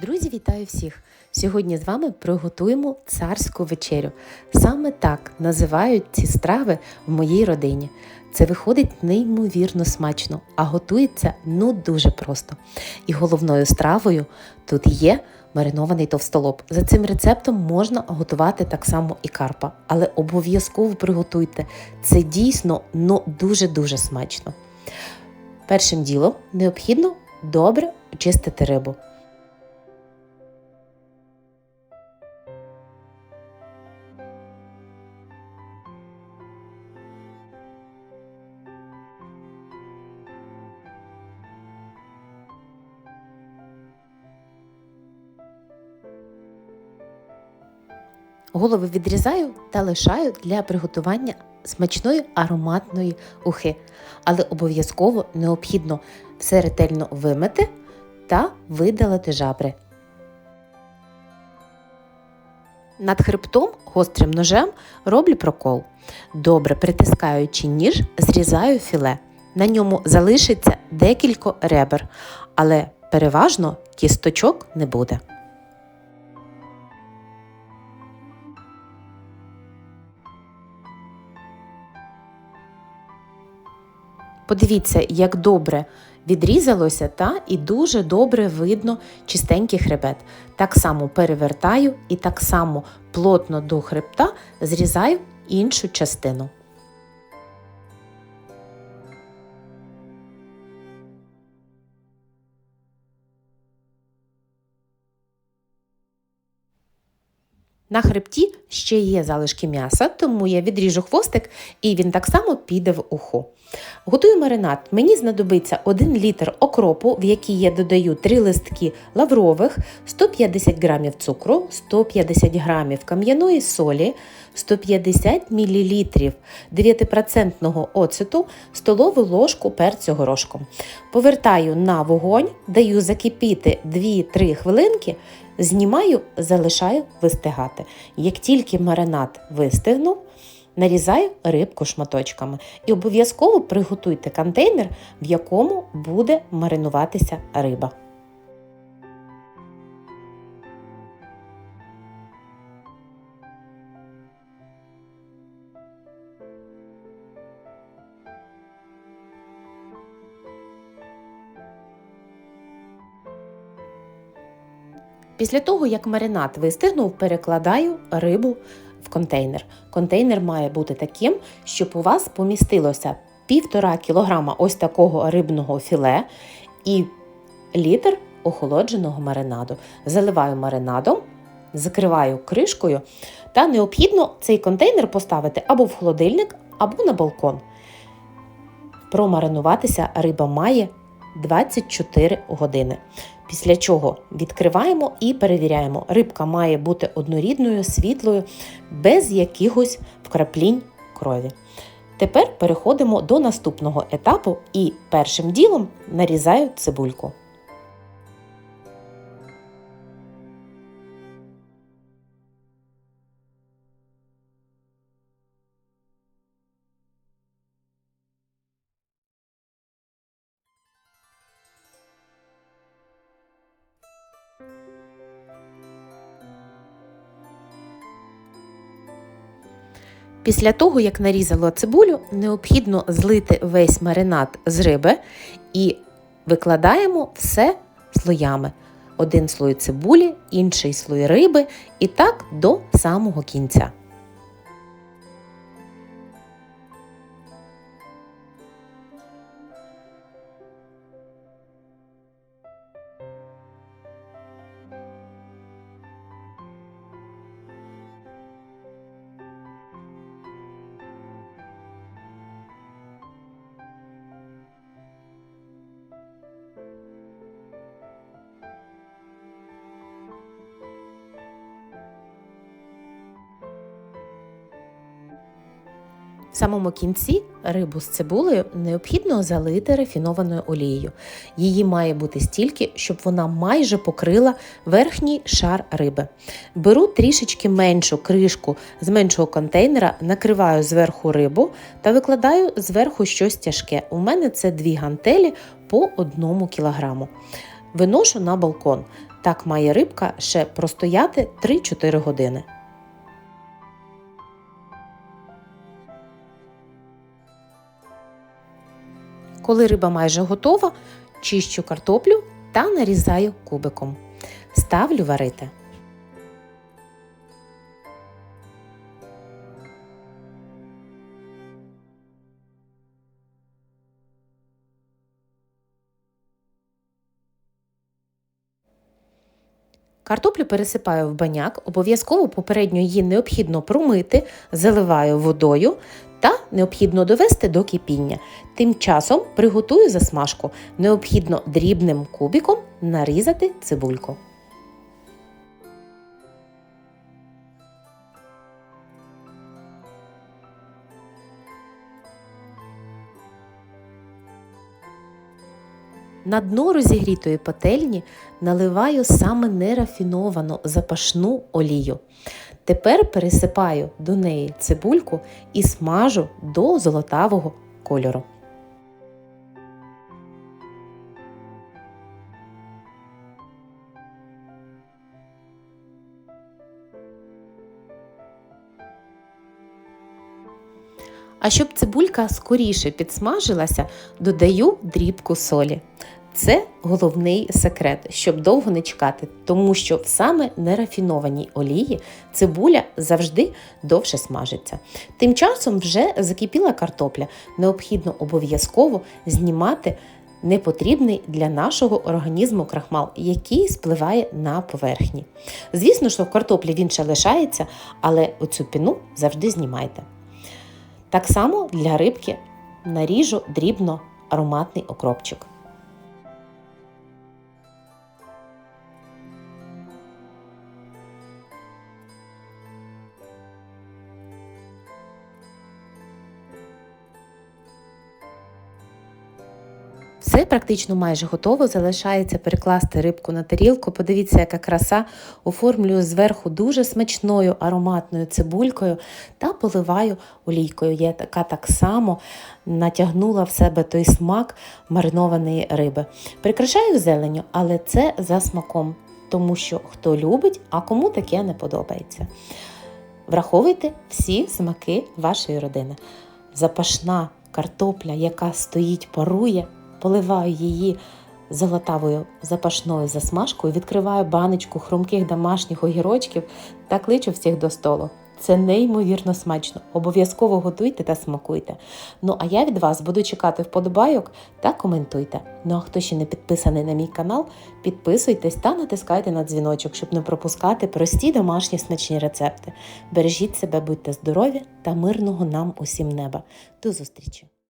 Друзі, вітаю всіх! Сьогодні з вами приготуємо царську вечерю. Саме так називають ці страви в моїй родині. Це виходить неймовірно смачно, а готується ну дуже просто. І головною стравою тут є маринований товстолоб. За цим рецептом можна готувати так само і карпа, але обов'язково приготуйте. Це дійсно ну дуже-дуже смачно. Першим ділом необхідно добре очистити рибу. Голови відрізаю та лишаю для приготування смачної ароматної ухи, але обов'язково необхідно все ретельно вимити та видалити жабри. Над хребтом гострим ножем роблю прокол. Добре притискаючи ніж, зрізаю філе. На ньому залишиться декілька ребер, але переважно кісточок не буде. Подивіться, як добре відрізалося, та і дуже добре видно чистенький хребет. Так само перевертаю і так само плотно до хребта зрізаю іншу частину. На хребті ще є залишки м'яса, тому я відріжу хвостик і він так само піде в уху. Готую маринад. Мені знадобиться 1 літр окропу, в який я додаю 3 листки лаврових, 150 г цукру, 150 г кам'яної солі, 150 мл 9% оцету, столову ложку перцю горошком. Повертаю на вогонь, даю закипіти 2-3 хвилинки. Знімаю, залишаю вистигати. Як тільки маринад вистигнув, нарізаю рибку шматочками. І обов'язково приготуйте контейнер, в якому буде маринуватися риба. Після того, як маринад вистигнув, перекладаю рибу в контейнер. Контейнер має бути таким, щоб у вас помістилося 1,5 кг ось такого рибного філе і літр охолодженого маринаду. Заливаю маринадом, закриваю кришкою, та необхідно цей контейнер поставити або в холодильник, або на балкон. Промаринуватися риба має 24 години. Після чого відкриваємо і перевіряємо. Рибка має бути однорідною, світлою, без якихось вкраплінь крові. Тепер переходимо до наступного етапу і першим ділом нарізаю цибульку. Після того, як нарізала цибулю, необхідно злити весь маринад з риби і викладаємо все слоями. Один слой цибулі, інший слой риби і так до самого кінця. В самому кінці рибу з цибулею необхідно залити рафінованою олією. Її має бути стільки, щоб вона майже покрила верхній шар риби. Беру трішечки меншу кришку з меншого контейнера, накриваю зверху рибу та викладаю зверху щось тяжке. У мене це дві гантелі по одному кілограму. виношу на балкон. Так має рибка ще простояти 3-4 години. Коли риба майже готова, чищу картоплю та нарізаю кубиком. Ставлю варити. Картоплю пересипаю в баняк, обов'язково попередньо її необхідно промити, заливаю водою та необхідно довести до кипіння. Тим часом приготую засмажку. Необхідно дрібним кубиком нарізати цибульку. На дно розігрітої пательні наливаю саме нерафіновану запашну олію. Тепер пересипаю до неї цибульку і смажу до золотавого кольору. А щоб цибулька скоріше підсмажилася, додаю дрібку солі. Це головний секрет, щоб довго не чекати, тому що в саме нерафінованій олії цибуля завжди довше смажиться. Тим часом вже закипіла картопля. Необхідно обов'язково знімати непотрібний для нашого організму крахмал, який спливає на поверхні. Звісно, що в картоплі він ще лишається, але оцю піну завжди знімайте. Так само для рибки наріжу дрібно ароматний окропчик. Все практично майже готово. Залишається перекласти рибку на тарілку. Подивіться, яка краса. Оформлюю зверху дуже смачною ароматною цибулькою та поливаю олійкою. Я така так само натягнула в себе той смак маринованої риби. Прикрашаю зеленю, але це за смаком, тому що хто любить, а кому таке не подобається. Враховуйте всі смаки вашої родини. Запашна картопля, яка стоїть, парує поливаю її золотавою запашною засмажкою, відкриваю баночку хрумких домашніх огірочків та кличу всіх до столу. Це неймовірно смачно. Обов'язково готуйте та смакуйте. Ну а я від вас буду чекати вподобайок та коментуйте. Ну а хто ще не підписаний на мій канал, підписуйтесь та натискайте на дзвіночок, щоб не пропускати прості домашні смачні рецепти. Бережіть себе, будьте здорові та мирного нам усім неба. До зустрічі!